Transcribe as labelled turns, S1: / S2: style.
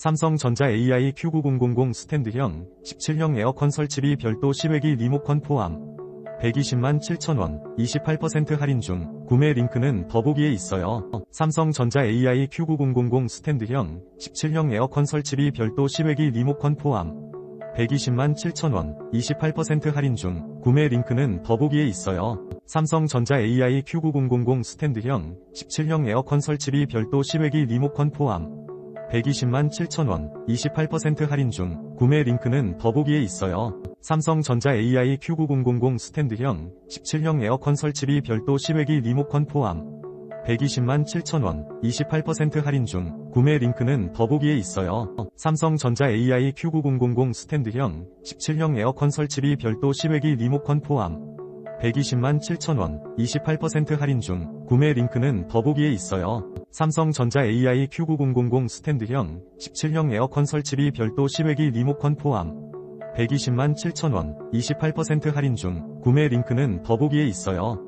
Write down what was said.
S1: 삼성전자 AI Q9000 스탠드형 17형 에어컨 설치비 별도 시외기 리모컨 포함 120만 7천원 28% 할인 중 구매 링크는 더보기에 있어요. 삼성전자 AI Q9000 스탠드형 17형 에어컨 설치비 별도 시외기 리모컨 포함 120만 7천원 28% 할인 중 구매 링크는 더보기에 있어요. 삼성전자 AI Q9000 스탠드형 17형 에어컨 설치비 별도 시외기 리모컨 포함 120만 7천원 28% 할인 중 구매 링크는 더보기에 있어요. 삼성전자 AI Q9000 스탠드형 17형 에어컨 설치비 별도 시외기 리모컨 포함 120만 7천원 28% 할인 중 구매 링크는 더보기에 있어요. 삼성전자 AI Q9000 스탠드형 17형 에어컨 설치비 별도 시외기 리모컨 포함 120만 7천원 28% 할인 중 구매 링크는 더보기에 있어요. 삼성전자 AI Q9000 스탠드형 17형 에어컨 설치비 별도 시외기 리모컨 포함 120만 7천원 28% 할인 중 구매 링크는 더보기에 있어요.